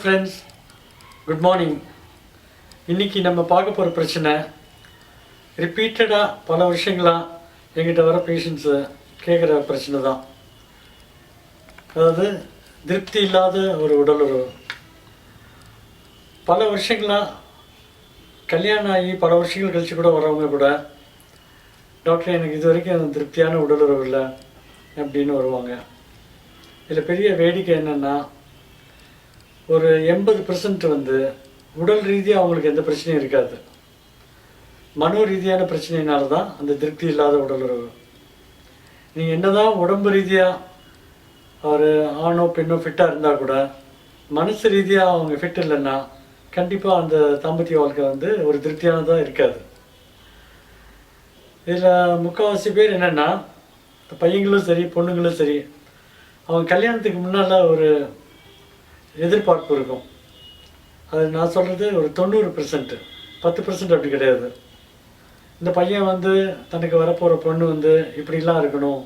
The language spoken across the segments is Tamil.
ஃப்ரெண்ட்ஸ் குட் மார்னிங் இன்றைக்கி நம்ம பார்க்க போகிற பிரச்சனை ரிப்பீட்டடாக பல வருஷங்களாக எங்கிட்ட வர பேஷண்ட்ஸு கேட்குற பிரச்சனை தான். அதாவது திருப்தி இல்லாத ஒரு உடலுறவு. பல வருஷங்களாக கல்யாணம் ஆகி பல வருஷங்கள் கழிச்சு கூட வரவங்க கூட டாக்டர் எனக்கு இது வரைக்கும் திருப்தியான உடலுறவு இல்லை அப்படின்னு வருவாங்க. இதில் பெரிய வேடிக்கை என்னென்னா ஒரு எண்பது பர்சன்ட் வந்து உடல் ரீதியாக அவங்களுக்கு எந்த பிரச்சனையும் இருக்காது. மனோ ரீதியான பிரச்சனையினால தான் அந்த திருப்தி இல்லாத உடலுறவு நீங்கள் என்னதான் உடம்பு ரீதியாக ஒரு ஆணோ பெண்ணோ ஃபிட்டாக இருந்தால் கூட மனசு ரீதியாக அவங்க ஃபிட் இல்லைன்னா கண்டிப்பாக அந்த தாம்பத்திய வாழ்க்கை வந்து ஒரு திருப்தியானதாக இருக்காது. இதில் முக்கால்வாசி பேர் என்னென்னா பையங்களும் சரி பொண்ணுங்களும் சரி அவங்க கல்யாணத்துக்கு முன்னால் ஒரு எதிர்பார்ப்பு இருக்கும். அது நான் சொல்கிறது ஒரு தொண்ணூறு பெர்சன்ட் பத்து பெர்சன்ட் அப்படி கிடையாது. இந்த பையன் வந்து தனக்கு வரப்போகிற பொண்ணு வந்து இப்படிலாம் இருக்கணும்.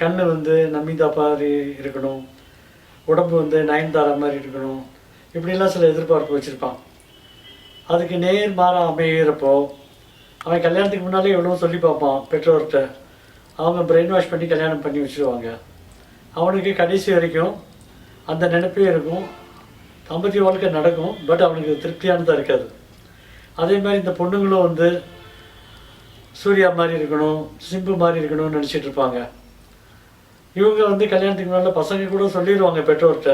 கண் வந்து நமிதா மாதிரி இருக்கணும். உடம்பு வந்து நயன்தாரா மாதிரி இருக்கணும். இப்படிலாம் சில எதிர்பார்ப்பு வச்சுருப்பான். அதுக்கு நேர் மாறாக அமைகிறப்போ அவன் கல்யாணத்துக்கு முன்னாலே எவ்வளோ சொல்லி பார்ப்பான் பெற்றோர்கிட்ட. அவங்க பிரெயின் வாஷ் பண்ணி கல்யாணம் பண்ணி வச்சுருவாங்க. அவனுக்கு கடைசி வரைக்கும் அந்த நினைப்பே இருக்கும். தம்பதி வாழ்க்கை நடக்கும் பட் அவனுக்கு திருப்தியானதாக இருக்காது. அதே மாதிரி இந்த பொண்ணுங்களும் வந்து சூர்யா மாதிரி இருக்கணும் சிம்பு மாதிரி இருக்கணும்னு நினச்சிட்டு இருப்பாங்க. இவங்க வந்து கல்யாணத்துக்கு முன்னால் பசங்க கூட சொல்லிடுவாங்க பெற்றோர்கிட்ட.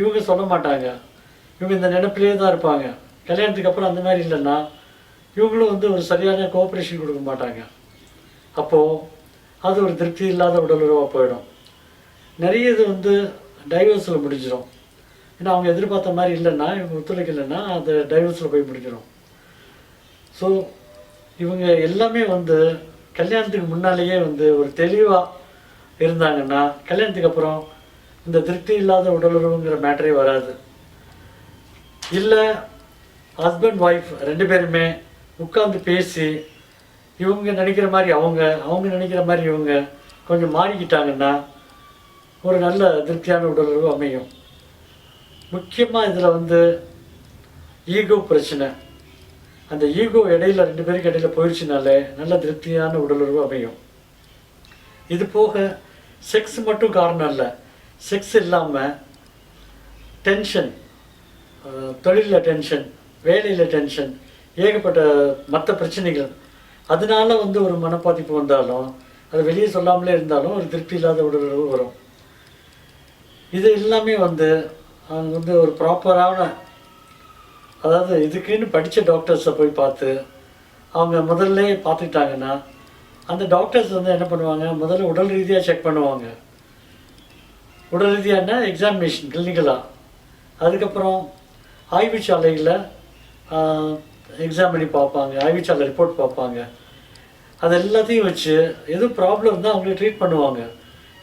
இவங்க சொல்ல மாட்டாங்க. இவங்க இந்த நினப்பிலே தான் இருப்பாங்க. கல்யாணத்துக்கு அப்புறம் அந்த மாதிரி இல்லைன்னா இவங்களும் வந்து ஒரு சரியான கோஆப்ரேஷன் கொடுக்க மாட்டாங்க. அப்போது அது ஒரு திருப்தி இல்லாத உடலுறவாக போயிடும். நிறைய இது வந்து டைவர்ஸில் முடிஞ்சிடும் ஏன்னா அவங்க எதிர்பார்த்த மாதிரி இல்லைன்னா இவங்க ஒத்துழைக்கலைன்னா அது டைவர்ஸில் போய் முடிஞ்சிடும் ஸோ இவங்க எல்லாமே வந்து கல்யாணத்துக்கு முன்னாலேயே வந்து ஒரு தெளிவாக இருந்தாங்கன்னா கல்யாணத்துக்கு அப்புறம் இந்த திருப்தி இல்லாத உடலுறவுங்கிற மேட்டரே வராது. இல்லை ஹஸ்பண்ட் ஒய்ஃப் ரெண்டு பேருமே உட்காந்து பேசி இவங்க நினைக்கிற மாதிரி அவங்க அவங்க நினைக்கிற மாதிரி இவங்க கொஞ்சம் மாறிக்கிட்டாங்கன்னா ஒரு நல்ல திருப்தியான உடலுறவு அமையும். முக்கியமாக இதில் வந்து ஈகோ பிரச்சனை. அந்த ஈகோ இடையில ரெண்டு பேருக்கு இடையில போயிடுச்சுனாலே நல்ல திருப்தியான உடலுறவு அமையும். இது போக செக்ஸ் மட்டும் காரணம் இல்லை. செக்ஸ் இல்லாமல் டென்ஷன் தொழிலில் டென்ஷன் வேலையில் டென்ஷன் ஏகப்பட்ட மற்ற பிரச்சனைகள். அதனால வந்து ஒரு மனப்பாதிப்பு வந்தாலும் அது வெளியே சொல்லாமலே இருந்தாலும் ஒரு திருப்தி இல்லாத உடலுறவு வரும். இது எல்லாமே வந்து அவங்க வந்து ஒரு ப்ராப்பரான அதாவது இதுக்குன்னு படித்த டாக்டர்ஸை போய் பார்த்து அவங்க முதல்ல பார்த்துக்கிட்டாங்கன்னா அந்த டாக்டர்ஸ் வந்து என்ன பண்ணுவாங்க? முதல்ல உடல் ரீதியாக செக் பண்ணுவாங்க. உடல் ரீதியான எக்ஸாமினேஷன் கிளினிக்கலாக அதுக்கப்புறம் ஆய்வுச்சாலையில் எக்ஸாம் பண்ணி பார்ப்பாங்க ஆய்வுச்சாலை ரிப்போர்ட் பார்ப்பாங்க. அது எல்லாத்தையும் வச்சு எதுவும் ப்ராப்ளம் இருந்தால் அவங்கள ட்ரீட் பண்ணுவாங்க.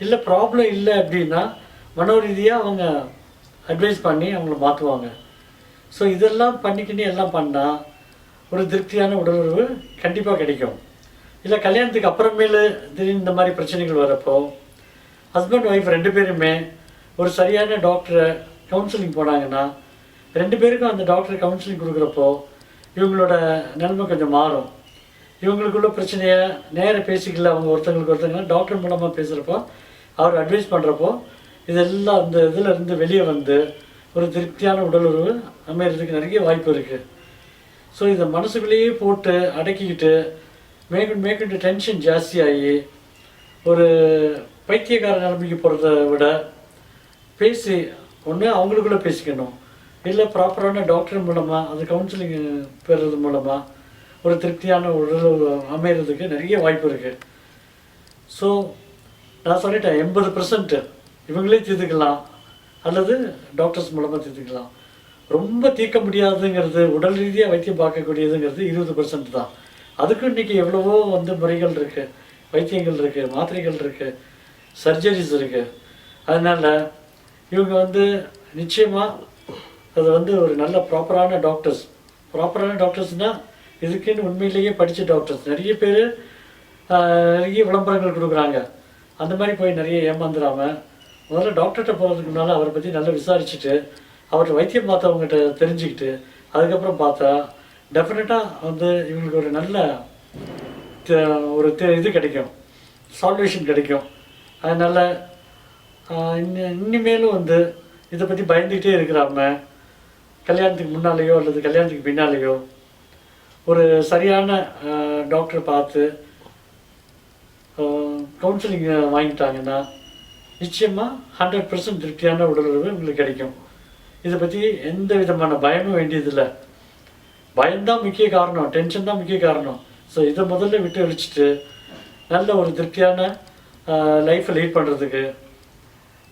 இல்லை ப்ராப்ளம் இல்லை அப்படின்னா மனோ ரீதியாக அவங்க அட்வைஸ் பண்ணி அவங்கள மாற்றுவாங்க ஸோ இதெல்லாம் பண்ணிக்கின்னு எல்லாம் பண்ணால் ஒரு திருப்தியான உடலுறவு கண்டிப்பாக கிடைக்கும். இல்லை கல்யாணத்துக்கு அப்புறமேலு திடீர்னு இந்த மாதிரி பிரச்சனைகள் வரப்போ ஹஸ்பண்ட் ஒய்ஃப் ரெண்டு பேருமே ஒரு சரியான டாக்டரை கவுன்சிலிங் போனாங்கன்னா ரெண்டு பேருக்கும் அந்த டாக்டர் கவுன்சிலிங் கொடுக்குறப்போ இவங்களோட நிலைமை கொஞ்சம் மாறும். இவங்களுக்குள்ள பிரச்சனையை நேராக பேசிக்கல அவங்க ஒருத்தங்களுக்கு ஒருத்தங்க டாக்டர் மூலமாக பேசுகிறப்போ அவர் அட்வைஸ் பண்ணுறப்போ இதெல்லாம் அந்த இதில் இருந்து வெளியே வந்து ஒரு திருப்தியான உடலுறவு அமையிறதுக்கு நிறைய வாய்ப்பு இருக்குது ஸோ இதை மனசுக்குள்ளேயே போட்டு அடக்கிக்கிட்டு மேற்கொண்டு மேற்கொண்டு டென்ஷன் ஜாஸ்தியாகி ஒரு பைத்தியக்கார நிலைமைக்கு போகிறத விட பேசி ஒன்று அவங்களுக்குள்ளே பேசிக்கணும். இல்லை ப்ராப்பரான டாக்டர் மூலமாக அது கவுன்சிலிங் பெறுறது மூலமாக ஒரு திருப்தியான உடல் அமைகிறதுக்கு நிறைய வாய்ப்பு இருக்குது ஸோ நான் சொல்லிட்டேன் எண்பது பர்சன்ட்டு இவங்களே தீர்த்துக்கலாம் அல்லது டாக்டர்ஸ் மூலமாக தீர்த்துக்கலாம் ரொம்ப தீர்க்க முடியாதுங்கிறது உடல் ரீதியாக வைத்தியம் பார்க்கக்கூடியதுங்கிறது இருபது பர்சன்ட் தான். அதுக்கும் இன்றைக்கி எவ்வளவோ வந்து முறைகள் இருக்குது வைத்தியங்கள் இருக்குது மாத்திரைகள் இருக்குது சர்ஜரிஸ் இருக்குது அதனால் இவங்க வந்து நிச்சயமாக அது வந்து ஒரு நல்ல ப்ராப்பரான டாக்டர்ஸ் ப்ராப்பரான டாக்டர்ஸ்னால் இதுக்குன்னு உண்மையிலேயே படித்த டாக்டர்ஸ் நிறைய பேர் நிறைய விளம்பரங்கள் கொடுக்குறாங்க. அந்த மாதிரி போய் நிறைய ஏமாந்துடாமல் முதல்ல டாக்டர்கிட்ட போகிறதுக்கு முன்னால் அவரை பற்றி நல்லா விசாரிச்சுட்டு அவர்கிட்ட வைத்தியம் பார்த்தவங்ககிட்ட தெரிஞ்சுக்கிட்டு அதுக்கப்புறம் பார்த்தா டெஃபினட்டாக வந்து இவங்களுக்கு ஒரு நல்ல ஒரு இது கிடைக்கும். சால்வேஷன் கிடைக்கும். அதனால் இன்னி இனிமேலும் வந்து இதை பற்றி பயந்துக்கிட்டே இருக்கிறாம கல்யாணத்துக்கு முன்னாலேயோ அல்லது கல்யாணத்துக்கு பின்னாலேயோ ஒரு சரியான டாக்டரை பார்த்து கவுன்சிலிங் வாங்கிட்டாங்கன்னா நிச்சயமாக ஹண்ட்ரட் பர்சன்ட் திருப்தியான உடலுறவு உங்களுக்கு கிடைக்கும். இதை பற்றி எந்த விதமான பயமும் வேண்டியதில்லை. பயம்தான் முக்கிய காரணம் டென்ஷன் தான் முக்கிய காரணம். ஸோ இதை முதல்ல விட்டு அழிச்சிட்டு நல்ல ஒரு திருப்தியான லைஃப்பை லீட் பண்ணுறதுக்கு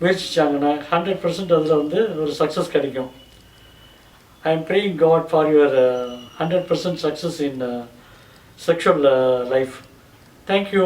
முயற்சிச்சாங்கன்னா ஹண்ட்ரட் பர்சன்ட் அதில் வந்து ஒரு சக்ஸஸ் கிடைக்கும். I am praying God for your hundred percent success in sexual life thank you